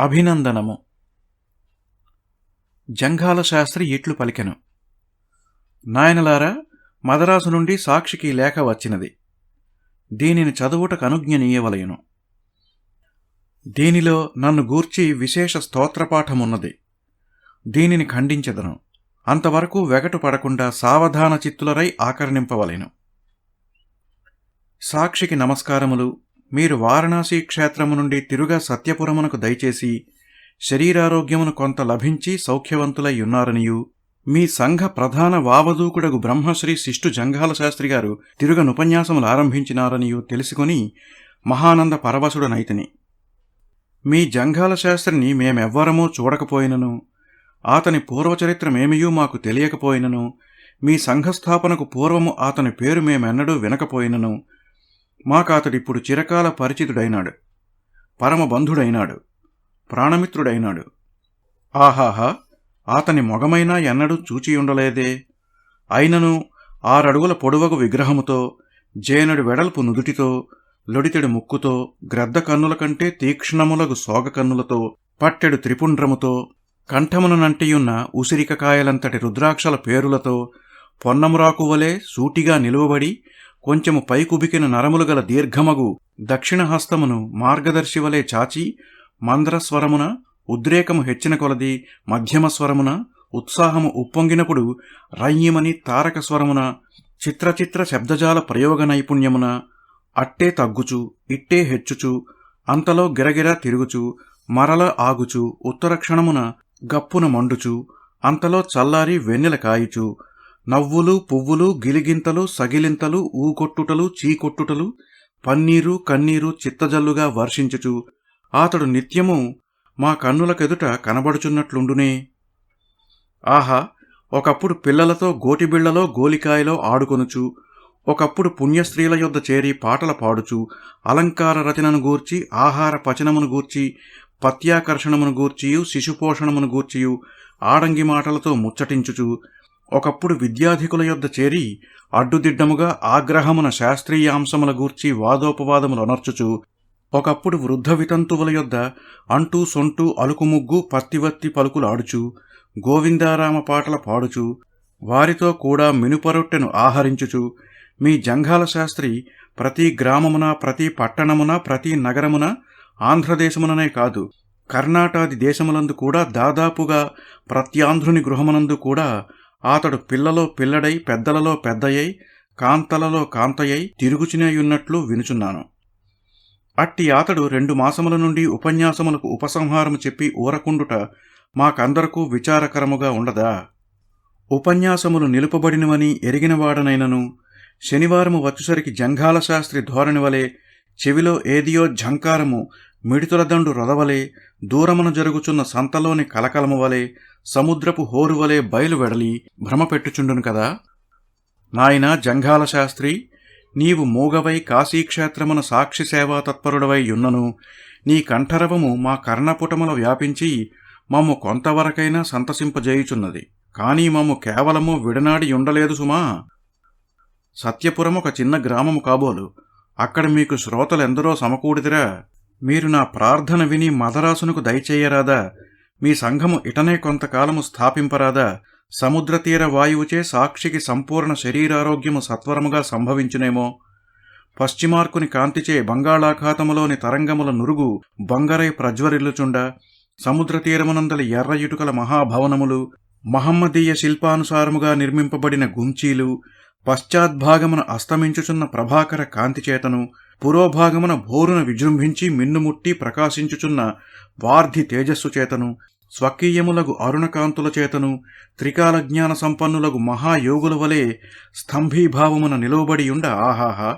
అభినందనము. జంఘాల శాస్త్రి ఇట్లు పలికెను. నాయనలారా మదరాసు నుండి సాక్షికి లేఖ వచ్చినది. దీనిని చదువుటకు అనుజ్ఞనీయవలయను. దీనిలో నన్ను గూర్చి విశేష స్తోత్రపాఠమున్నది. దీనిని ఖండించదను. అంతవరకు వెగటు పడకుండా సావధాన చిత్తులరై ఆకర్ణింపవలెను. సాక్షికి నమస్కారములు మీరు వారణాసి క్షేత్రము నుండి తిరుగా సత్యపురమునకు దయచేసి శరీరారోగ్యమును కొంత లభించి సౌఖ్యవంతులై ఉన్నారనియు. మీ సంఘ ప్రధాన వావదూకుడగు బ్రహ్మశ్రీ శిష్టు జంఘాల శాస్త్రి గారు తిరుగనుపన్యాసములు ఆరంభించినారనియు తెలుసుకుని మహానంద పరవశుడనైతిని మీ జంఘాల శాస్త్రిని మేమెవ్వరమో చూడకపోయినను. అతని పూర్వచరిత్రమేమియూ మాకు తెలియకపోయినను. మీ సంఘస్థాపనకు పూర్వము అతని పేరు మేమెన్నడూ వినకపోయినను. మాకాతడిప్పుడు చిరకాల పరిచితుడైనాడు. పరమబంధుడైనాడు. ప్రాణమిత్రుడైనాడు. ఆహాహా! అతని మొగమైనా ఎన్నడూ చూచియుండలేదే. అయినను ఆరడుగుల పొడవగు విగ్రహముతో జేనడు వెడల్పు నుదుటితో లొడితెడు ముక్కుతో గ్రద్ద కన్నుల కంటే తీక్ష్ణములగు సోగ కన్నులతో పట్టెడు త్రిపుండ్రముతో కంఠమునంటియున్న ఉసిరికకాయలంతటి రుద్రాక్షల పేరులతో పొన్నమురాకువలే సూటిగా నిలువబడి కొంచెము పైకుబికిన నరములు గల దీర్ఘమగు దక్షిణ హస్తమును మార్గదర్శివలే చాచి మంద్రస్వరమున ఉద్రేకము హెచ్చిన కొలది మధ్యమ స్వరమున ఉత్సాహము ఉప్పొంగినప్పుడు రయ్యమని తారక స్వరమున చిత్రచిత్ర శబ్దజాల ప్రయోగ నైపుణ్యమున అట్టే తగ్గుచు ఇట్టే హెచ్చుచు అంతలో గిరగిరా తిరుగుచు మరల ఆగుచు ఉత్తర క్షణమున గప్పున మండుచు అంతలో చల్లారి వెన్నెల కాయిచు నవ్వులు పువ్వులు గిలిగింతలు సగిలింతలు ఊకొట్టుటలు చీకొట్టుటలు పన్నీరు కన్నీరు చిత్తజల్లుగా వర్షించుచు అతడు నిత్యము మా కన్నులకెదుట కనబడుచున్నట్లుండునే. ఆహా ఒకప్పుడు పిల్లలతో గోటిబిళ్ళలో గోలికాయలో ఆడుకొనుచు ఒకప్పుడు పుణ్యస్త్రీల యొద్ద చేరి పాటల పాడుచు అలంకార రచనను గూర్చి ఆహార పచనమును గూర్చి పత్యాకర్షణమును గూర్చియు శిశుపోషణమును గూర్చియు ఆడంగి మాటలతో ముచ్చటించుచు ఒకప్పుడు విద్యాధికుల యొద్ద చేరి అడ్డుదిడ్డముగా ఆగ్రహమున శాస్త్రీయాంశముల గూర్చి వాదోపవాదములు అనర్చుచు ఒకప్పుడు వృద్ధ వితంతువుల యొద్ద అంటూ సొంటూ అలుకుముగ్గు పత్తివత్తి పలుకులాడుచు గోవిందారామ పాటల పాడుచు వారితో కూడా మినుపరొట్టెను ఆహరించుచు మీ జంఘాల శాస్త్రి ప్రతి గ్రామమున ప్రతి పట్టణమున ప్రతి నగరమున ఆంధ్రదేశముననే కాదు కర్ణాటాది దేశములందు కూడా దాదాపుగా ప్రత్యాంధ్రుని గృహమునందు కూడా అతడు పిల్లలో పిల్లడై పెద్దలలో పెద్దయ్యై కాంతలలో కాంతయ్యై తిరుగుచునేయున్నట్లు వినుచున్నాను. అట్టి అతడు రెండు మాసముల నుండి ఉపన్యాసములకు ఉపసంహారము చెప్పి ఊరకుండుట మాకందరకు విచారకరముగా ఉండదా? ఉపన్యాసములు నిలుపబడినవని ఎరిగినవాడనైనను శనివారము వచ్చుసరికి జంఘాల శాస్త్రి ధోరణి వలె చెవిలో ఏదియో ఝంకారము మిడితులదండు రొదవలే దూరమున జరుగుచున్న సంతలోని కలకలము వలె సముద్రపు హోరువలే బయలు వెడలి భ్రమపెట్టుచుండును కదా? నాయన జంఘాల శాస్త్రి నీవు మూగవై కాశీక్షేత్రమున సాక్షి సేవా తత్పరుడవై యున్నను. నీ కంఠరవము మా కర్ణపుటముల వ్యాపించి మమ్ము కొంతవరకైనా సంతసింపజేయుచున్నది. కానీ మమ్ము కేవలము విడనాడి ఉండలేదు సుమా. సత్యపురం ఒక చిన్న గ్రామము కాబోలు. అక్కడ మీకు శ్రోతలెందరో సమకూడిదిరా. మీరు నా ప్రార్థన విని మదరాసునకు దయచేయరాదా? మీ సంఘము ఇటనే కొంతకాలము స్థాపింపరాదా? సముద్రతీర వాయువుచే సాక్షికి సంపూర్ణ శరీరారోగ్యము సత్వరముగా సంభవించునేమో? పశ్చిమార్కుని కాంతిచే బంగాళాఖాతములోని తరంగముల నురుగు బంగరై ప్రజ్వరిల్లుచుండ సముద్ర ఎర్రయుటుకల ఎర్ర ఇటుకల మహాభవనములు మహమ్మదీయ శిల్పానుసారముగా నిర్మింపబడిన గుంచీలు పశ్చాద్భాగమున అస్తమించుచున్న ప్రభాకర కాంతిచేతను పురోభాగమున భోరున విజృంభించి మిన్నుముట్టి ప్రకాశించుచున్న వార్ధి తేజస్సు చేతను స్వకీయములగు అరుణకాంతుల చేతను త్రికాల జ్ఞాన సంపన్నులగు మహాయోగుల వలె స్తంభీభావమున నిలువబడియుండ ఆహాహా.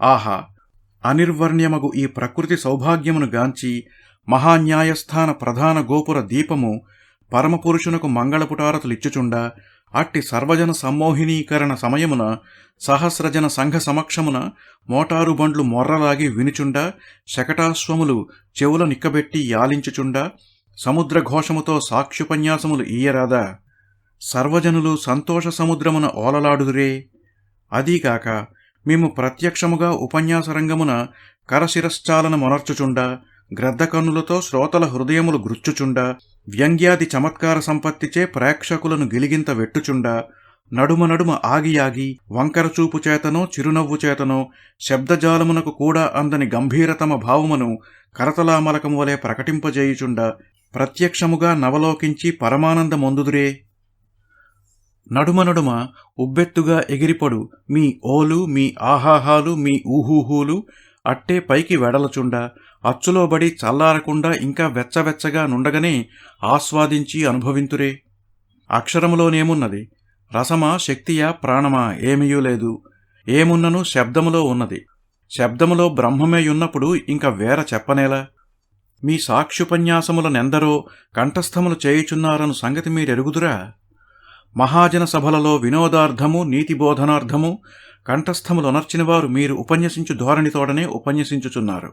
ఆహా! అనిర్వర్ణ్యమగు ఈ ప్రకృతి సౌభాగ్యమును గాంచి మహాన్యాయస్థాన ప్రధాన గోపుర దీపము పరమపురుషునకు మంగళపుటారతులిచ్చుచుండ అట్టి సర్వజన సమ్మోహినీకరణ సమయమున సహస్రజన సంఘ సమక్షమున మోటారు బండ్లు మొర్రలాగి వినుచుండ శకటాశ్వములు చెవుల నిక్కబెట్టి యాలించుచుండ సముద్రఘోషముతో సాక్షుపన్యాసములు ఈయరాదా? సర్వజనులు సంతోష సముద్రమున ఓలలాడుదురే. అదీగాక మేము ప్రత్యక్షముగా ఉపన్యాస రంగమున కరశిరశ్చాలన మొనర్చుచుండ గ్రద్ద శ్రోతల హృదయములు గృచ్చుచుండ వ్యంగ్యాది చమత్కార సంపత్తిచే ప్రేక్షకులను గిలిగింత వెట్టుచుండ నడుమ నడుమ ఆగి ఆగి వంకర చూపు చేతనో చిరునవ్వు చేతనో శబ్దజాలమునకు కూడా అందని గంభీరతమ భావమును కరతలామలకము వలె ప్రకటింపజేయుచుండ ప్రత్యక్షముగా నవలోకించి పరమానందమొందుదురే. నడుమ నడుమ ఉబ్బెత్తుగా ఎగిరిపడు మీ ఓలు మీ ఆహాహాలు మీ ఊహూహూలు అట్టే పైకి వెడలచుండ అచ్చులోబడి చల్లారకుండా ఇంకా వెచ్చవెచ్చగా నుండగనే ఆస్వాదించి అనుభవింతురే. అక్షరములోనేమున్నది? రసమా శక్తియా ప్రాణమా ఏమీయూ లేదు. ఏమున్నను శబ్దములో ఉన్నది. శబ్దములో బ్రహ్మమే ఉన్నప్పుడు ఇంక వేర చెప్పనేలా? మీ సాక్ష్యుపన్యాసములనెందరో కంఠస్థములు చేయుచున్నారను సంగతి మీరెరుగుదురా? మహాజన సభలలో వినోదార్థము నీతిబోధనార్థము కంఠస్థములొనర్చినవారు మీరు ఉపన్యసించు ధోరణితోడనే ఉపన్యసించుచున్నారు.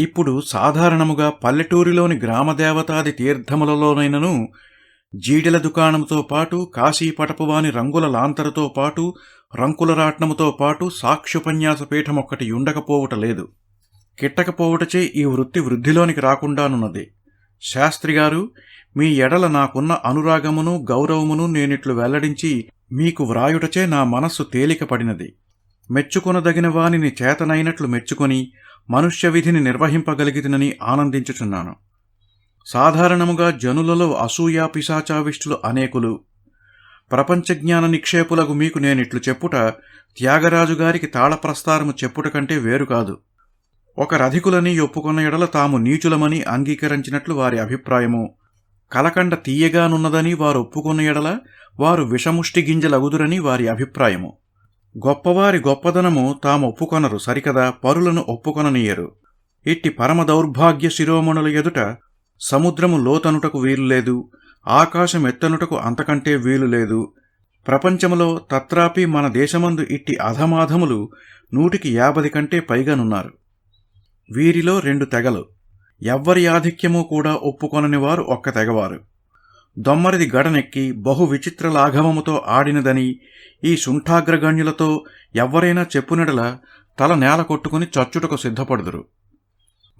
ఇప్పుడు సాధారణముగా పల్లెటూరిలోని గ్రామదేవతాది తీర్థములలోనైనను జీడెల దుకాణముతో పాటు కాశీపటపువాని రంగుల లాంతరుతో పాటు రంకుల రాట్నముతో పాటు సాక్షుపన్యాస పీఠమొక్కటి ఉండకపోవుట లేదు. కిట్టకపోవుటచే ఈ వృత్తి వృద్ధిలోనికి రాకుండానున్నది. శాస్త్రిగారు మీ ఎడల నాకున్న అనురాగమును గౌరవమును నేనిట్లు వెల్లడించి మీకు వ్రాయుటచే నా మనస్సు తేలికపడినది. మెచ్చుకొనదగిన వానిని చేతనైనట్లు మెచ్చుకొని మనుష్య విధిని నిర్వహింపగలిగితనని ఆనందించుచున్నాను. సాధారణముగా జనులలో అసూయా పిశాచావిష్టులు అనేకులు. ప్రపంచజ్ఞాన నిక్షేపులకు మీకు నేనిట్లు చెప్పుట త్యాగరాజు గారికి తాళప్రస్తారము చెప్పుట కంటే వేరు కాదు. ఒక రధికులని ఒప్పుకున్న ఎడల తాము నీచులమని అంగీకరించినట్లు వారి అభిప్రాయము. కలకండ తీయగానున్నదని వారు ఒప్పుకున్న ఎడల వారు విషముష్టి గింజలగుదురని వారి అభిప్రాయము. గొప్పవారి గొప్పదనము తాము ఒప్పుకొనరు సరికదా? పరులను ఒప్పుకొననీయరు. ఇట్టి పరమ దౌర్భాగ్య శిరోమణుల ఎదుట సముద్రము లోతనుటకు వీలు లేదు ఆకాశం ఎత్తనుటకు అంతకంటే వీలు లేదు. ప్రపంచములో తత్రాపి మన దేశమందు ఇట్టి అధమాధములు నూటికి యాభది కంటే పైగానున్నారు. వీరిలో రెండు తెగలు. ఎవ్వరి ఆధిక్యము కూడా ఒప్పుకొనని వారు ఒక్క తెగవారు. దొమ్మరిది గడనెక్కి బహు విచిత్ర లాఘవముతో ఆడినదని ఈ శుంఠాగ్రగణ్యులతో ఎవ్వరైనా చెప్పునడల తల నేల కొట్టుకుని చచ్చుటకు సిద్ధపడుదురు.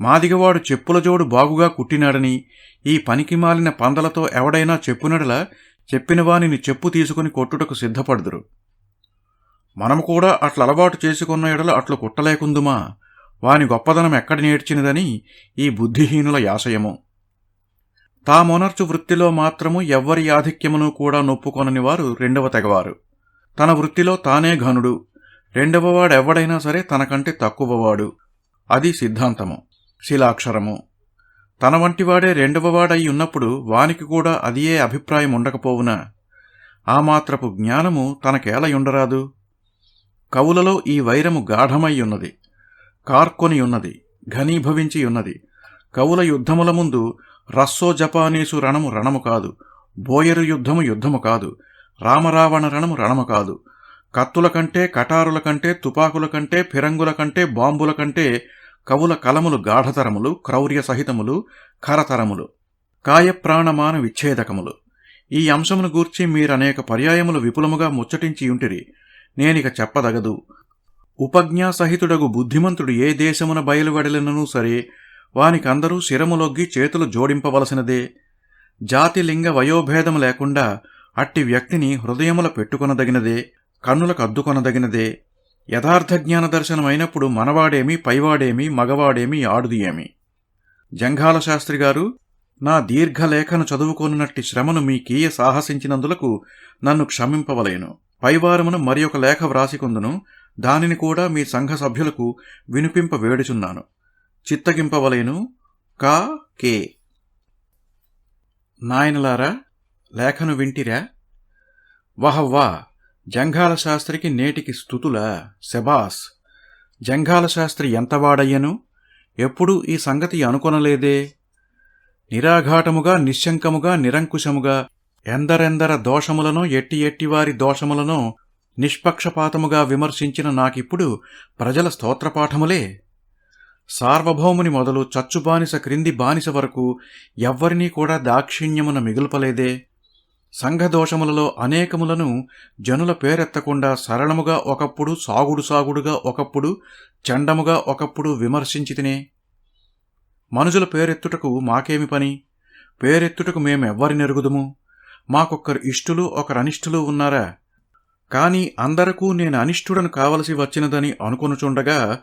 మాదిగవాడు చెప్పుల జోడు బాగుగా కుట్టినాడని ఈ పనికి మాలిన పందలతో ఎవడైనా చెప్పునడల చెప్పిన వానిని చెప్పు తీసుకుని కొట్టుటకు సిద్ధపడుదురు. మనము కూడా అట్ల అలవాటు చేసుకున్న ఎడల అట్లు కుట్టలేకుందుమా? వాని గొప్పదనం ఎక్కడ నేర్చినదని ఈ బుద్ధిహీనుల యాశయము తామొనర్చు వృత్తిలో మాత్రము ఎవ్వరి ఆధిక్యమును కూడా నొప్పుకొనని వారు రెండవ తెగవారు. తన వృత్తిలో తానే ఘనుడు. రెండవవాడెవ్వడైనా సరే తనకంటే తక్కువవాడు అది సిద్ధాంతము. శిలాక్షరము. తన వంటివాడే రెండవవాడై ఉన్నప్పుడు వానికి కూడా అదియే అభిప్రాయం ఉండకపోవునా? ఆ మాత్రపు జ్ఞానము తనకేలయుండరాదు? కవులలో ఈ వైరము గాఢమయ్యున్నది కార్కొని ఉన్నది ఘనీభవించి ఉన్నది కవుల యుద్ధముల ముందు రస్సో జపానీసు రణము రణము కాదు. బోయరు యుద్ధము యుద్ధము కాదు. రామరావణ రణము రణము కాదు. కత్తుల కంటే కటారుల కంటే తుపాకుల కంటే ఫిరంగుల కంటే బాంబుల కంటే కవుల కలములు గాఢతరములు క్రౌర్య సహితములు కరతరములు కాయప్రాణమాన విచ్ఛేదకములు. ఈ అంశమును గూర్చి మీరనేక పర్యాయములు విపులముగా ముచ్చటించియుంటిరి నేనిక చెప్పదగదు. ఉపజ్ఞాసహితుడగు బుద్ధిమంతుడు ఏ దేశమున బయలువెడలిననూ సరే వానికందరూ శిరములొగ్గి చేతులు జోడింపవలసినదే. జాతి లింగ వయోభేదము లేకుండా అట్టి వ్యక్తిని హృదయముల పెట్టుకొనదగినదే కన్నులకు అద్దుకొనదగినదే. యథార్థ జ్ఞాన దర్శనమైనప్పుడు మనవాడేమి పైవాడేమి మగవాడేమి ఆడుది ఏమి? జంఘాల శాస్త్రి గారు నా దీర్ఘలేఖను చదువుకోనున్నట్టి శ్రమను మీ కీయ సాహసించినందులకు నన్ను క్షమింపవలేను. పైవారమును మరి ఒక లేఖ వ్రాసికొందును దానిని కూడా మీ సంఘ సభ్యులకు వినిపింప వేడుచున్నాను. చిత్తగింపవలేను కా కే. నాయనలారా లేఖను వింటిరా? వహవ్వా జంఘాల శాస్త్రికి నేటికి స్థుతుల శబాస్. జంఘాల శాస్త్రి ఎంతవాడయ్యను? ఎప్పుడూ ఈ సంగతి అనుకొనలేదే? నిరాఘాటముగా నిశ్శంకముగా నిరంకుశముగా ఎందరెందర దోషములను ఎట్టి ఎట్టివారి దోషములను నిష్పక్షపాతముగా విమర్శించిన నాకిప్పుడు ప్రజల స్తోత్రపాఠములే. సార్వభౌముని మొదలు చచ్చుబానిస క్రింది బానిస వరకు ఎవ్వరినీ కూడా దాక్షిణ్యమున మిగుల్పలేదే. సంఘదోషములలో అనేకములను జనుల పేరెత్తకుండా సరళముగా ఒకప్పుడు సాగుడు సాగుడుగా ఒకప్పుడు చండముగా ఒకప్పుడు విమర్శించితినే. మనుషుల పేరెత్తుటకు మాకేమి పని? పేరెత్తుటకు మేమెవ్వరి నెరుగుదుము మాకొక్కరు ఇష్టులు ఒకరనిష్టులు ఉన్నారా? కాని అందరకూ నేను అనిష్టుడను కావలసి వచ్చినదని అనుకొనుచుండగా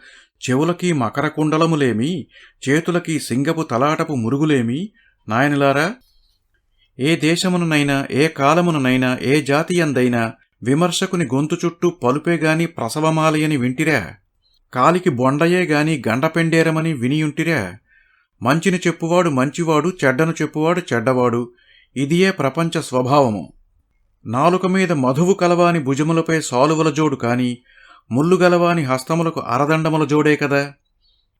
చెవులకి మకరకుండలములేమి చేతులకి సింగపు తలాటపు మురుగులేమి నాయనలారా ఏ దేశముననైనా ఏ కాలముననైనా ఏ జాతియందైనా విమర్శకుని గొంతు చుట్టూ పలుపేగాని ప్రసవమాలయని వింటిరా? కాలికి బొండయే గాని గండపెండేరమని వినియుంటిరా? మంచిని చెప్పువాడు మంచివాడు చెడ్డను చెప్పువాడు చెడ్డవాడు ఇదియే ప్రపంచ స్వభావము. నాలుక మీద మధువు కలవాని భుజములపై సాలువల జోడు కాని ముల్లు గలవాని హస్తములకు అరదండముల జోడే కదా?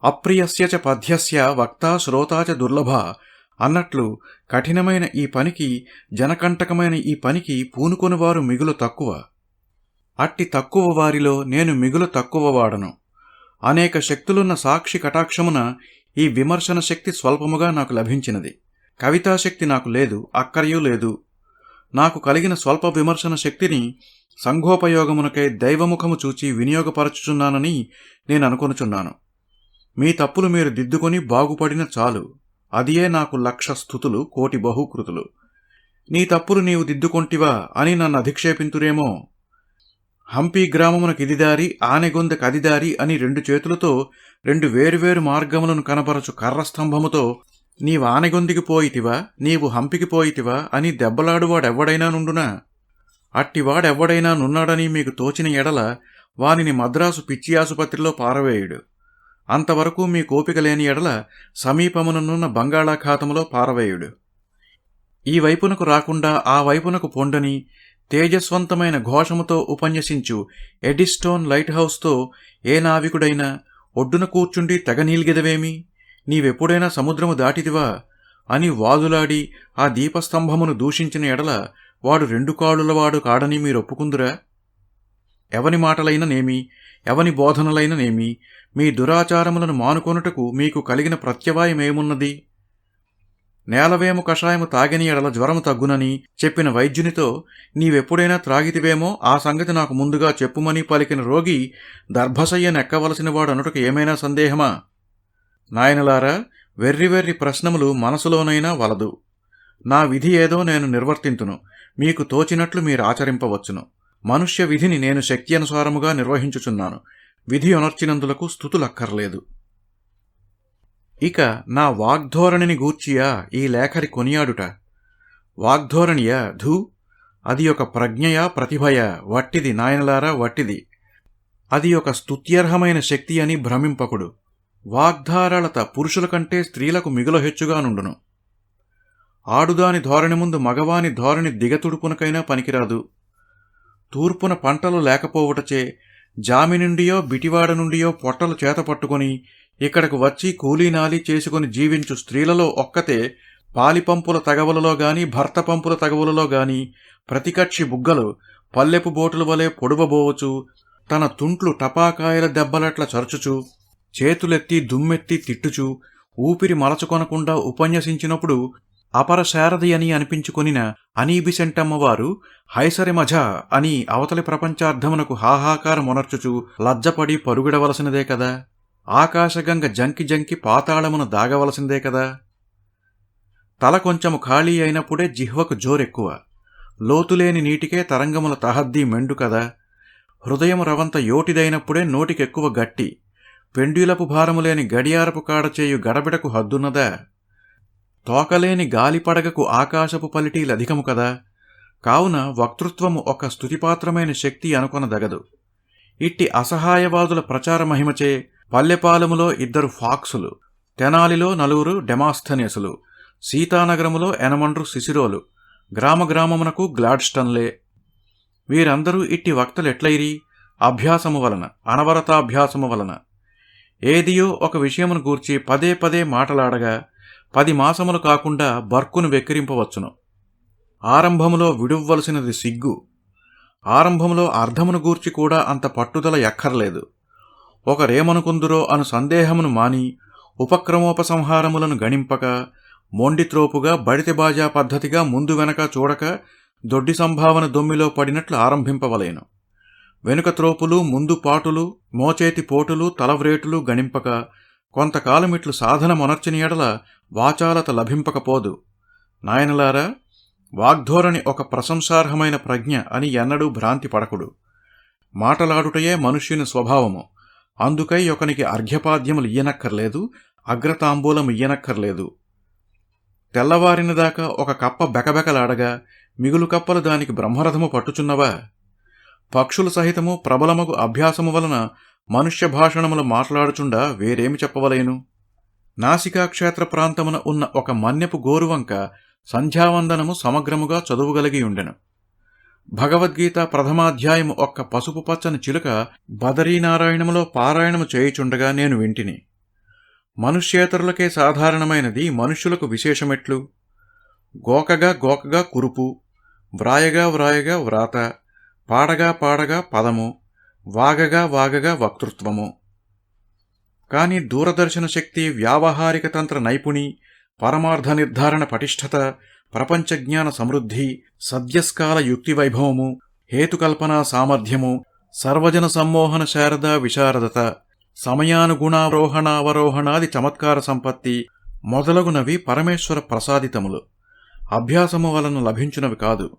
అప్రియస్య చ పద్యస్య వక్తా శ్రోతాచ దుర్లభ అన్నట్లు కఠినమైన ఈ పనికి జనకంటకమైన ఈ పనికి పూనుకొనివారు మిగులు తక్కువ. అట్టి తక్కువ వారిలో నేను మిగులు తక్కువ వాడను. అనేక శక్తులున్న సాక్షి కటాక్షమున ఈ విమర్శన శక్తి స్వల్పముగా నాకు లభించినది. కవితాశక్తి నాకు లేదు అక్కరయూ లేదు. నాకు కలిగిన స్వల్ప విమర్శన శక్తిని సంఘోపయోగమునకై దైవముఖము చూచి వినియోగపరచుచున్నానని నేను అనుకొనుచున్నాను. మీ తప్పులు మీరు దిద్దుకొని బాగుపడిన చాలు. అదియే నాకు లక్ష స్థుతులు కోటి బహుకృతులు. నీ తప్పులు నీవు దిద్దుకొంటివా అని నన్ను అధిక్షేపింతురేమో? హంపి గ్రామమునకు ఇది దారి అదిదారి అని రెండు చేతులతో రెండు వేరువేరు మార్గములను కనపరచు కర్రస్తంభముతో నీవు పోయితివా? నీవు హంపికి పోయితివా? అని దెబ్బలాడువాడెవ్వడైనా నుండునా? అట్టివాడెవ్వడైనా నున్నాడని మీకు తోచిన ఎడల వానిని మద్రాసు పిచ్చి ఆసుపత్రిలో పారవేయుడు. అంతవరకు మీ కోపిక లేని ఎడల సమీపముననున్న బంగాళాఖాతములో పారవేయుడు. ఈ వైపునకు రాకుండా ఆ వైపునకు పొండని తేజస్వంతమైన ఘోషముతో ఉపన్యసించు ఎడిస్టోన్ లైట్ హౌస్తో ఏ నావికుడైనా ఒడ్డున కూర్చుండి తెగనీల్గెదవేమి నీవెప్పుడైనా సముద్రము దాటిదివా అని వాదులాడి ఆ దీపస్తంభమును దూషించిన ఎడల వాడు రెండు కాళ్ళులవాడు కాడని మీరు ఒప్పుకుందురా ఎవని మాటలైననేమి ఎవని బోధనలైననేమి మీ దురాచారములను మానుకొనుటకు మీకు కలిగిన ప్రత్యవాయమేమున్నది? నేలవేము కషాయము తాగని ఎడల జ్వరము తగ్గునని చెప్పిన వైద్యునితో నీవెప్పుడైనా త్రాగితివేమో ఆ సంగతి నాకు ముందుగా చెప్పుమని పలికిన రోగి దర్భశయ్య నెక్కవలసిన వాడు అనుటకు ఏమైనా సందేహమా? నాయనలారా వెర్రి వెర్రి ప్రశ్నములు మనసులోనైనా వలదు. నా విధి ఏదో నేను నిర్వర్తింతును. మీకు తోచినట్లు మీరు ఆచరింపవచ్చును. మనుష్య విధిని నేను శక్తి అనుసారముగా నిర్వహించుచున్నాను. విధి అనర్చినందులకు స్థుతులక్కర్లేదు. ఇక నా వాగ్ధోరణిని గూర్చియా ఈ లేఖరి కొనియాడుట. వాగ్ధోరణియా ధూ అది ఒక ప్రజ్ఞయా ప్రతిభయా వట్టిది నాయనలారా వట్టిది. అది ఒక స్తుత్యర్హమైన శక్తి అని భ్రమింపకుడు. వాగ్ధారళత పురుషుల కంటే స్త్రీలకు మిగుల హెచ్చుగానుండును. ఆడుదాని ధోరణి ముందు మగవాని ధోరణి దిగతుడుపునకైనా పనికిరాదు. తూర్పున పంటలు లేకపోవుటచే జామి నుండియో బిటివాడ నుండియో పొట్టలు చేత పట్టుకొని ఇక్కడకు వచ్చి కూలీనాలి చేసుకుని జీవించు స్త్రీలలో ఒక్కతే పాలిపంపుల తగవలలో గాని భర్త పంపుల తగవలలో గాని ప్రతికక్షి బుగ్గలు పల్లెపు బోటుల వలె పొడువబోవచ్చు తన తుంట్లు టపాకాయల దెబ్బలట్ల చరుచుచు చేతులెత్తి దుమ్మెత్తి తిట్టుచు ఊపిరి మలచుకొనకుండా ఉపన్యసించినప్పుడు అపరశారది అని అనిపించుకొనిన అనీబిసెంటమ్మవారు హైసరి మజ అని అవతలి ప్రపంచార్థమునకు హాహాకారమునర్చుచు లజ్జపడి పరుగిడవలసినదే కదా? ఆకాశగంగ జంకి జంకి పాతాళమును దాగవలసిందే కదా? తల కొంచెము ఖాళీ అయినప్పుడే జిహ్వకు జోరెక్కువ. లోతులేని నీటికే తరంగముల తహద్దీ మెండు కదా? హృదయం రవంత యోటిదైనప్పుడే నోటికెక్కువ గట్టి. పెండ్యులపు భారము లేని గడియారపు కాడచేయు గడబిడకు హద్దున్నదా? తోకలేని గాలిపడగకు ఆకాశపు పలిటీలధికము కదా? కావున వక్తృత్వము ఒక స్థుతిపాత్రమైన శక్తి అనుకొనదగదు. ఇట్టి అసహాయవాదుల ప్రచార మహిమచే పల్లెపాలెములో ఇద్దరు ఫాక్సులు తెనాలిలో నలుగురు డెమాస్థనియసులు సీతానగరములో ఎనమండ్రు శిశిరోలు గ్రామ గ్రామమునకు గ్లాడ్స్టన్లే. వీరందరూ ఇట్టి వక్తలెట్లైరి అభ్యాసము వలన అనవరతాభ్యాసము వలన. ఏదియో ఒక విషయమును గూర్చి పదే పదే మాటలాడగా పది మాసములు కాకుండా బర్కును వెక్కిరింపవచ్చును. ఆరంభములో విడువ్వలసినది సిగ్గు. ఆరంభములో అర్ధమును గూర్చి కూడా అంత పట్టుదల ఎక్కర్లేదు. ఒకరేమనుకుందురో అను సందేహమును మాని ఉపక్రమోపసంహారములను గణింపక మొండిత్రోపుగా బడితెబాజా పద్ధతిగా ముందు వెనక చూడక దొడ్డి సంభావన దొమ్మిలో పడినట్లు ఆరంభింపవలేను. వెనుక త్రోపులు ముందు పాటులు మోచేతి పోటులు తలవ్రేటులు గణింపక కొంతకాలమిట్లు సాధన మొనర్చిన ఎడల వాచాలత లభింపకపోదు. నాయనలారా వాగ్ధోరణి ఒక ప్రశంసార్హమైన ప్రజ్ఞ అని ఎన్నడూ భ్రాంతి పడకుడు. మాటలాడుటయే మనుష్యుని స్వభావము. అందుకై ఒకనికి అర్ఘ్యపాద్యములు ఇయ్యనక్కర్లేదు అగ్రతాంబూలం ఇయ్యనక్కర్లేదు. తెల్లవారిన దాకా ఒక కప్ప బెకబెకలాడగా మిగులు కప్పలు దానికి బ్రహ్మరథము పట్టుచున్నవా? పక్షుల సహితము ప్రబలమగు అభ్యాసము వలన మనుష్య భాషణములు మాట్లాడుచుండ వేరేమి చెప్పవలేను? నాసికాక్షేత్ర ప్రాంతమున ఉన్న ఒక మన్యపు గోరువంక సంధ్యావందనము సమగ్రముగా చదువుగలిగియుండెను. భగవద్గీత ప్రథమాధ్యాయము ఒక్క పసుపు పచ్చని చిలుక బదరీనారాయణములో పారాయణము చేయుచుండగా నేను వింటిని. మనుష్యేతరులకే సాధారణమైనది మనుష్యులకు విశేషమెట్లు? గోకగా గోకగా కురుపు వ్రాయగా వ్రాయగా వ్రాత పాడగా పాడగా పదము వాగగా వాగగా వక్తృత్వము. కాని దూరదర్శన శక్తి వ్యావహారిక తంత్ర నైపుణి పరమార్థ నిర్ధారణ పటిష్టత ప్రపంచ జ్ఞాన సమృద్ధి సద్యస్కాల యుక్తి వైభవము హేతుకల్పనా సామర్థ్యము సర్వజన సమ్మోహన శారద విశారదత సమయానుగుణారోహణావరోహణాది చమత్కార సంపత్తి మొదలగునవి పరమేశ్వర ప్రసాదితములు. అభ్యాసము వలన లభించునవి కాదు.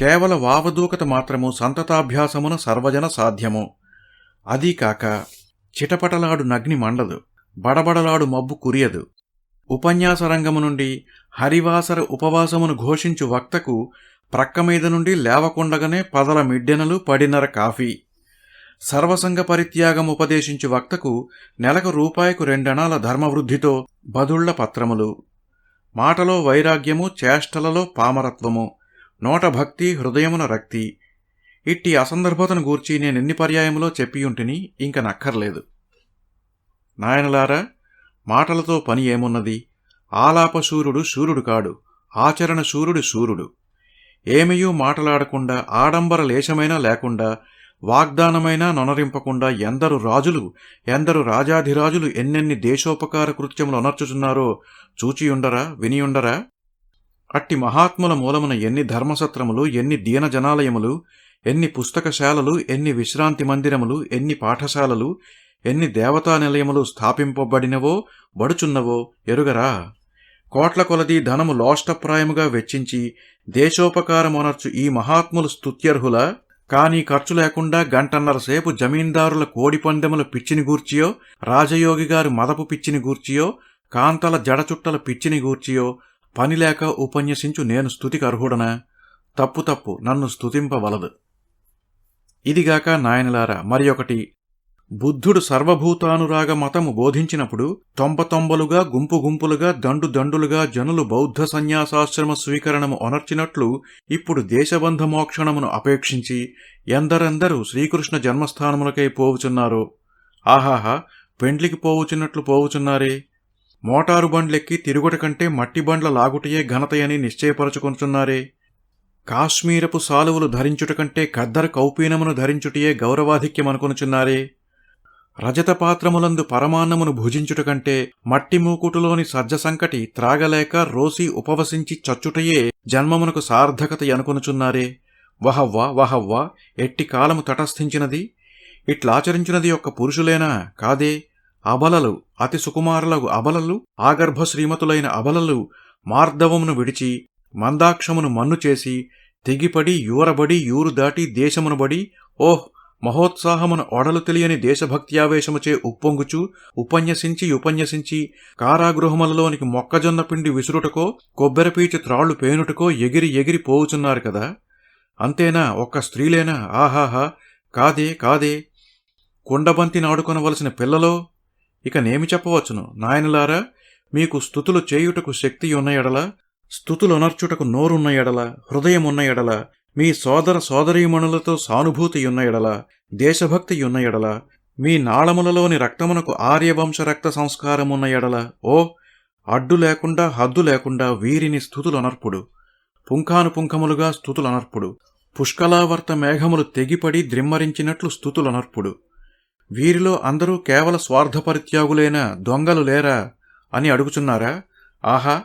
కేవల వావదూకత మాత్రము సంతతాభ్యాసమున సర్వజన సాధ్యము. అదీకాక చిటపటలాడు నగ్ని మండదు బడబడలాడు మబ్బు కురియదు. ఉపన్యాస రంగము నుండి హరివాసర ఉపవాసమును ఘోషించు వక్తకు ప్రక్కమీద నుండి లేవకుండగానే పదల మిడ్డెనలు పడినర కాఫీ. సర్వసంగ పరిత్యాగం ఉపదేశించు వక్తకు నెలకు రూపాయికు రెండణాల ధర్మవృద్ధితో బదుళ్ళ పత్రములు. మాటలో వైరాగ్యము చేష్టలలో పామరత్వము. నోట భక్తి హృదయమున రక్తి. ఇట్టి అసందర్భతను గూర్చి నేనెన్ని పర్యాయములో చెప్పియుంటిని ఇంక నక్కర్లేదు. నాయనలారా మాటలతో పని ఏమున్నది? ఆలాపశూరుడు శూరుడు కాడు ఆచరణ శూరుడు శూరుడు. ఏమయూ మాటలాడకుండా ఆడంబర లేశమైనా లేకుండా వాగ్దానమైనా నొనరింపకుండా ఎందరు రాజులు ఎందరు రాజాధిరాజులు ఎన్నెన్ని దేశోపకార కృత్యములు అనర్చుచున్నారో చూచియుండరా వినియుండరా? అట్టి మహాత్ముల మూలమున ఎన్ని ధర్మసత్రములు ఎన్ని దీనజనాలయములు ఎన్ని పుస్తకశాలలు ఎన్ని విశ్రాంతి మందిరములు ఎన్ని పాఠశాలలు ఎన్ని దేవతా నిలయములు స్థాపింపబడినవో బడుచున్నవో ఎరుగరా? కోట్ల కొలది ధనము లోష్టప్రాయముగా వెచ్చించి దేశోపకారమునర్చు ఈ మహాత్ములు స్తుత్యర్హుల కానీ ఖర్చు లేకుండా గంటన్నర సేపు జమీందారుల కోడిపందెముల పిచ్చిని గూర్చియో రాజయోగి గారి మదపు పిచ్చిని గూర్చియో కాంతల జడచుట్టల పిచ్చిని గూర్చియో పనిలేక ఉపన్యసించు నేను స్థుతికి అర్హుడనా? తప్పు తప్పు నన్ను స్తుతింపవలదు ఇదిగాక నాయనలారా మరి ఒకటి. బుద్ధుడు సర్వభూతానురాగ మతము బోధించినప్పుడు తొంబతొంబలుగా గుంపు గుంపులుగా దండు దండులుగా జనులు బౌద్ధ సన్యాసాశ్రమ స్వీకరణము ఒనర్చినట్లు ఇప్పుడు దేశబంధ మోక్షణమును అపేక్షించి ఎందరెందరూ శ్రీకృష్ణ జన్మస్థానములకై పోవుచున్నారో? ఆహాహా పెండ్లికి పోవుచున్నట్లు పోవుచున్నారే? మోటారు బండ్లెక్కి తిరుగుట కంటే మట్టి బండ్ల లాగుటయే ఘనతయని నిశ్చయపరచుకొంటున్నారే కాశ్మీరపు సాలువులు ధరించుట కంటే ఖద్దర కౌపీనమును ధరించుటయే గౌరవాధిక్యమనుకొనుచున్నారే. రజత పాత్రములందు పరమాన్నమును భుజించుట కంటే మట్టి మూకుటులోని సజ్జ సంకటి త్రాగలేక రోసి ఉపవసించి చచ్చుటయే జన్మమునకు సార్థకత అనుకొనుచున్నారే వహవ్వ వహవ్వ ఎట్టి కాలము తటస్థించినది? ఇట్లాచరించినది యొక్క పురుషులేనా? కాదే అబలలు అతి సుకుమారులకు అబలలు ఆగర్భ శ్రీమతులైన అబలలు మార్దవమును విడిచి మందాక్షమును మన్ను చేసి తెగిపడి యూరబడి యూరు దాటి దేశమును బడి ఓహ్ మహోత్సాహమున ఒడలు తెలియని దేశభక్త్యావేశముచే ఉప్పొంగుచు ఉపన్యసించి ఉపన్యసించి కారాగృహములలోనికి మొక్కజొన్న పిండి విసురుటకో కొబ్బెరపీచు త్రాళ్ళు పేనుటకో ఎగిరి ఎగిరి పోవుచున్నారు కదా? అంతేనా? ఒక్క స్త్రీలేనా? ఆహాహా! కాదే కాదే! కొండబంతి నాడుకొనవలసిన పిల్లలో ఇక నేమి చెప్పవచ్చును. నాయనలారా మీకు స్థుతులు చేయుటకు శక్తి ఉన్న ఎడల స్థుతులొనర్చుటకు నోరున్న ఎడల హృదయమున్న ఎడల మీ సోదర సోదరీమణులతో సానుభూతి ఉన్న ఎడల దేశభక్తి ఉన్న ఎడల మీ నాళములలోని రక్తమునకు ఆర్యవంశ రక్త సంస్కారమున్న ఎడల ఓ అడ్డు లేకుండా హద్దు లేకుండా వీరిని స్థుతులనర్పుడు పుంఖానుపుంఖములుగా స్థుతులనర్పుడు పుష్కలావర్త మేఘములు తెగిపడి ద్రిమ్మరించినట్లు స్థుతులనర్పుడు వీరిలో అందరూ కేవల స్వార్థపరిత్యాగులైన దొంగలు లేరా అని అడుగుచున్నారా? ఆహా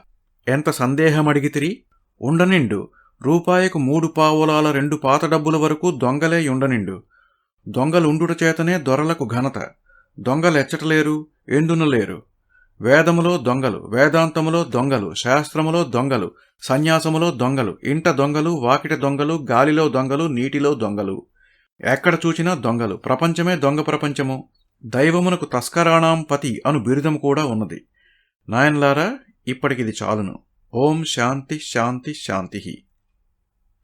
ఎంత సందేహమడిగితిరి. ఉండనిండు. రూపాయకు మూడు పావులాల రెండు పాత డబ్బుల వరకు దొంగలే ఉండనిండు. దొంగలుండుట చేతనే దొరలకు ఘనత. దొంగలెచ్చటలేరు ఎండునలేరు. వేదములో దొంగలు వేదాంతములో దొంగలు శాస్త్రములో దొంగలు సన్యాసములో దొంగలు ఇంట దొంగలు వాకిట దొంగలు గాలిలో దొంగలు నీటిలో దొంగలు. ఎక్కడ చూచినా దొంగలు. ప్రపంచమే దొంగ ప్రపంచము. దైవమునకు తస్కరాణాం పతి అను బిరుదము కూడా ఉన్నది. నాయన్లారా ఇప్పటికిది చాలును. ఓం శాంతి శాంతి శాంతి.